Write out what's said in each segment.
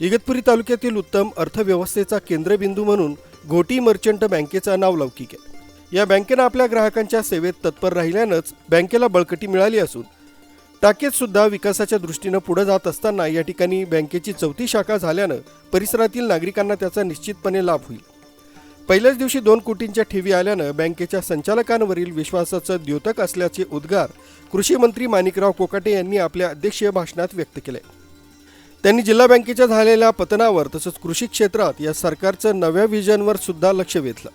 इगतपुरी तालुक्यातील उत्तम अर्थव्यवस्थेचा केंद्रबिंदू म्हणून घोटी मर्चंट बँकेचा नाव लौकिक आहे. या बँकेनं आपल्या ग्राहकांच्या सेवेत तत्पर राहिल्यानंच बँकेला बळकटी मिळाली असून टाकेत सुद्धा विकासाच्या दृष्टीनं पुढे जात असताना या ठिकाणी बँकेची चौथी शाखा झाल्यानं परिसरातील नागरिकांना त्याचा निश्चितपणे लाभ होईल. पहिल्याच दिवशी दोन कोटींच्या ठेवी आल्यानं बँकेच्या संचालकांवरील विश्वासाचं द्योतक असल्याचे उद्गार कृषी मंत्री माणिकराव कोकाटे यांनी आपल्या अध्यक्षीय भाषणात व्यक्त केले त्यांनी जिल्हा बँकेच्या झालेल्या पतनावर तसंच कृषी क्षेत्रात या सरकारचं नव्या व्हिजनवर सुद्धा लक्ष वेधलं.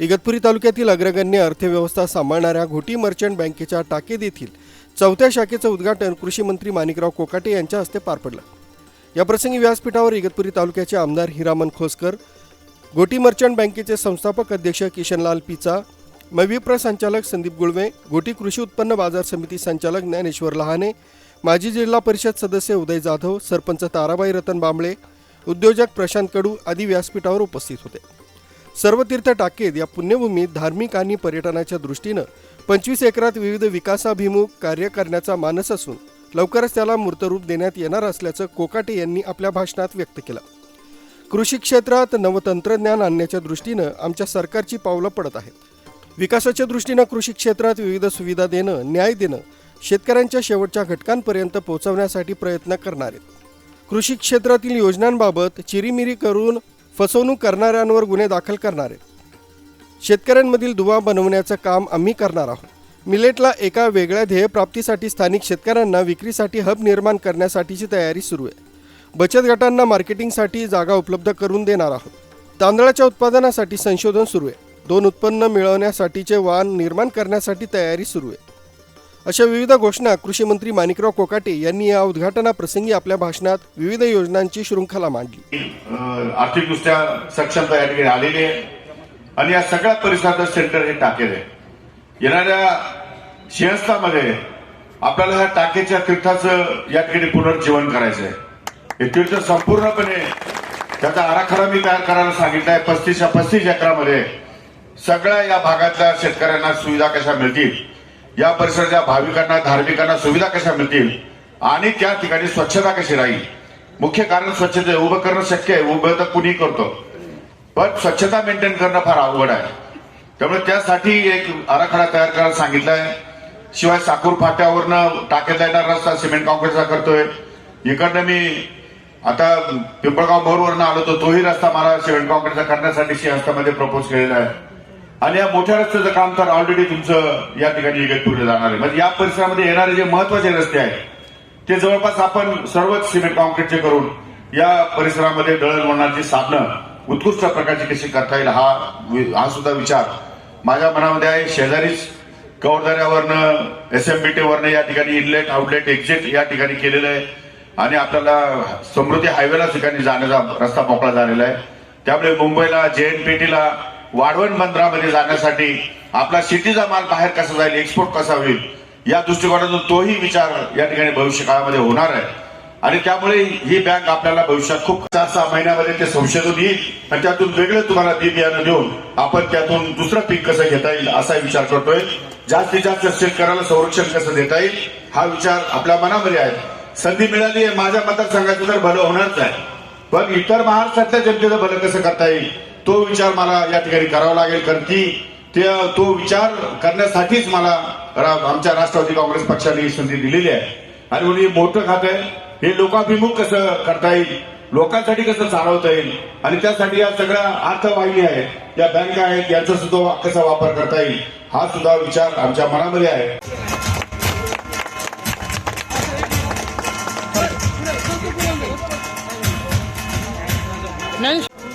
इगतपुरी तालुक्यातील अग्रगण्य अर्थव्यवस्था सांभाळणाऱ्या घोटी मर्चंट बँकेच्या टाकेद येथील चौथ्या शाखेचं उद्घाटन कृषी मंत्री माणिकराव कोकाटे यांच्या हस्ते पार पडलं. याप्रसंगी व्यासपीठावर इगतपुरी तालुक्याचे आमदार हिरामन खोसकर गोटी मर्चंट बँकेचे संस्थापक अध्यक्ष किशनलाल पिचा मविप्र संचालक संदीप गुळवे गोटी कृषी उत्पन्न बाजार समिती संचालक ज्ञानेश्वर लहाने माजी जिल्हा परिषद सदस्य उदय जाधव सरपंच ताराबाई रतन बांबळे उद्योजक प्रशांत कडू आदी व्यासपीठावर उपस्थित होते. सर्व तीर्थ टाकेत या पुण्यभूमीत धार्मिक आणि पर्यटनाच्या दृष्टीनं पंचवीस एकरात विविध विकासाभिमुख कार्य करण्याचा मानस असून लवकरच त्याला मूर्तरूप देण्यात येणार असल्याचं कोकाटे यांनी आपल्या भाषणात व्यक्त केलं. कृषी क्षेत्रात नवतंत्रज्ञान आणण्याच्या दृष्टीनं आमच्या सरकारची पावलं पडत आहेत. विकासाच्या दृष्टीनं कृषी क्षेत्रात विविध सुविधा देणं न्याय देणं शेतकऱ्यांच्या शेवटच्या घटकांपर्यंत पोहोचवण्यासाठी प्रयत्न करणार आहेत. कृषी क्षेत्रातील योजनांबाबत चिरीमिरी करून फसवणूक करणाऱ्यांवर गुन्हे दाखल करणार आहेत. शेतकऱ्यांमधील दुवा बनवण्याचं काम आम्ही करणार आहोत. मिलेटला एका वेगळ्या ध्येयप्राप्तीसाठी स्थानिक शेतकऱ्यांना विक्रीसाठी हब निर्माण करण्यासाठीची तयारी सुरू आहे. बचत गटांना मार्केटिंगसाठी जागा उपलब्ध करून देणार आहोत. तांदळाच्या उत्पादनासाठी संशोधन सुरू आहे. दोन उत्पन्न मिळवण्यासाठीचे वाण निर्माण करण्यासाठी तयारी सुरू आहे. अशा विविध घोषणा कृषी मंत्री माणिकराव कोकाटे यांनी या उद्घाटनाप्रसंगी आपल्या भाषणात विविध योजनांची शृंखला मांडली. आर्थिकदृष्ट्या सक्षमता या ठिकाणी आलेली आहे. आणि या सगळ्या परिसरात सेंटर हे टाकेल आहे. येणाऱ्या सिंहस्थामध्ये आपल्याला ह्या टाकेच्या तीर्थाचं या ठिकाणी पुनर्जीवन करायचं आहे. हे तीर्थ संपूर्णपणे त्याचा आराखडा मी तयार करायला सांगितला आहे. पस्तीसच्या पस्तीस एकरामध्ये सगळ्या या भागातल्या शेतकऱ्यांना सुविधा कशा मिळतील या परिसराच्या भाविकांना धार्मिकांना सुविधा कशा मिळतील आणि त्या ठिकाणी स्वच्छता कशी राहील? मुख्य कारण स्वच्छता उभं करणं शक्य आहे उभं तर कुणी करतो. पण स्वच्छता मेंटेन करणं फार अवघड आहे. त्यामुळे त्यासाठी एक आराखडा तयार करायला सांगितलाय आहे. शिवाय साकूर फाट्यावरनं टाक्यात येणार रस्ता सिमेंट कॉन्क्रीटचा करतोय. इकडनं मी आता पिंपळगाव मोरवरनं आलो तो तोही रस्ता मला सिमेंट कॉन्क्रीटचा करण्यासाठी सिंहस्थामध्ये प्रपोज केलेला आहे. आणि या मोठ्या रस्त्याचं काम तर ऑलरेडी तुमचं या ठिकाणी इगतपूरला जाणार आहे. म्हणजे या परिसरामध्ये येणारे जे महत्त्वाचे रस्ते आहेत ते जवळपास आपण सर्वच सिमेंट कॉन्क्रीटचे करून या परिसरामध्ये दळणवळणाची साधनं उत्कृष्ट प्रकारची कशी करता येईल हा वि- हा सुद्धा विचार माझ्या मनामध्ये आहे. शेजारीच कवरदाऱ्यावरनं एस एम बी टीवरनं या ठिकाणी इनलेट आउटलेट एक्झिट या ठिकाणी केलेलं आहे. आणि आपल्याला समृद्धी हायवेला ठिकाणी जाण्याचा रस्ता मोकळा झालेला आहे. त्यामुळे मुंबईला जेएनपीटीला वाढवण बंदरामध्ये जाण्यासाठी आपला सिटीचा माल बाहेर कसा जाईल एक्सपोर्ट कसा होईल या दृष्टिकोनातून तोही विचार या ठिकाणी भविष्य काळामध्ये होणार आहे. आणि त्यामुळे ही बँक आपल्याला भविष्यात खूप चार सहा महिन्यामध्ये ते संशोधन येईल आणि त्यातून वेगळं तुम्हाला बी बियाणं देऊन आपण त्यातून दुसरं पीक कसं घेता येईल असा विचार करतोय. जास्तीत जास्त शेतकऱ्याला संरक्षण कसं देता येईल हा विचार आपल्या मनामध्ये आहे. संधी मिळाली आहे माझ्या मतदारसंघाचं तर भलं होणारच आहे. पण इतर महाराष्ट्रातल्या जनतेचं भलं कसं करता येईल तो विचार मला या ठिकाणी करावा लागेल कारण की ते तो विचार करण्यासाठीच मला रा- आमच्या राष्ट्रवादी काँग्रेस पक्षाने ही संधी दिलेली आहे. आणि म्हणून हे मोठं खातं आहे. हे लोकाभिमुख कसं करता येईल? लोकांसाठी कसं चालवता येईल? आणि त्यासाठी या सगळ्या अर्थवाहिनी आहेत या बँका आहेत यांचा सुद्धा कसा वापर करता येईल? हा सुद्धा विचार आमच्या मनामध्ये आहे.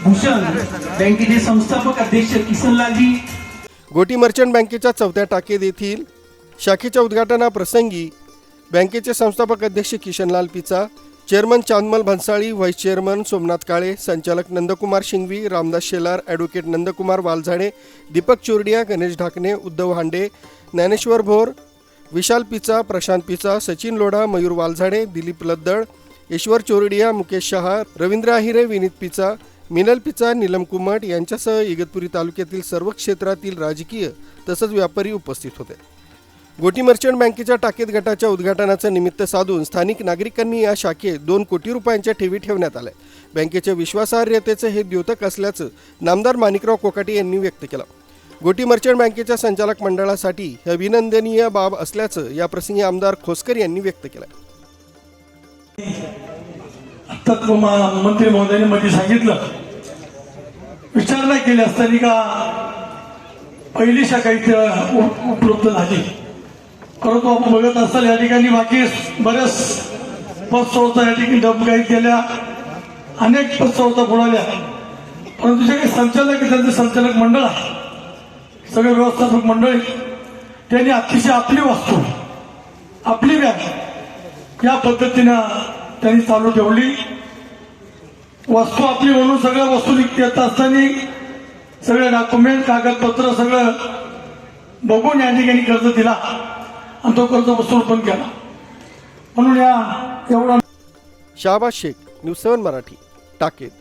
भूषण बँकेचे संस्थापक अध्यक्ष किसनलालजी. गोटी मर्चंट बँकेच्या चौथ्या टाकेद येथील शाखेच्या उद्घाटनाप्रसंगी बँकेचे संस्थापक अध्यक्ष Kishanlal Picha chairman Chandmal Bhansali vice chairman Somnath Kale संचालक नंदकुमार शिंगवी रामदास शेलार ॲडव्होकेट नंदकुमार वालझाडे दीपक चोरडिया गणेश ढाकणे उद्धव हांडे ज्ञानेश्वर भोर विशाल पिचा प्रशांत पिचा सचिन लोढा मयूर वालझाडे दिलीप लद्दळ ईश्वर चोरडिया मुकेश शहा रवींद्र आहिरे विनीत पिचा मिनल पिचा नीलम कुमट यांच्यासह इगतपुरी तालुक्यातील सर्व क्षेत्रातील राजकीय तसंच व्यापारी उपस्थित होते. गोटी मर्चंट बँकेच्या टाकेत गटाच्या उद्घाटनाचं निमित्त साधून स्थानिक नागरिकांनी या शाखेत दोन कोटी रुपयांच्या ठेवी ठेवण्यात आल्या. बँकेच्या विश्वासार्हतेचं हे द्योतक असल्याचं नामदार माणिकराव कोकाटे यांनी व्यक्त केलं. गोटी मर्चंट बँकेच्या संचालक मंडळासाठी ही अभिनंदनीय बाब असल्याचं याप्रसंगी आमदार खोसकर यांनी व्यक्त केलं. तत्व मंत्री महोदयाने मध्ये सांगितलं. विचारणा केली असताना का पहिली शाखा इथं उप- उपलब्ध झाली. परंतु आपण बघत असताना या ठिकाणी बाकी बऱ्याच पतसंस्था या ठिकाणी डबगाईत गेल्या. अनेक पतसंस्था बुडाल्या. परंतु जे काही संचालक त्यांचे संचालक मंडळ आहे. सगळे व्यवस्थापक मंडळी त्यांनी अतिशय आपली वास्तू आपली व्याप या पद्धतीनं त्यांनी चालू ठेवली. वस्तू आपली म्हणून सगळ्या वस्तू येत असताना सगळे डॉक्युमेंट कागदपत्र सगळं बघून या ठिकाणी कर्ज दिला. आणि तो कर्ज वसूल पण केला म्हणून या एवढा शाहबाज शेख न्यूज सेवन मराठी टाकेत.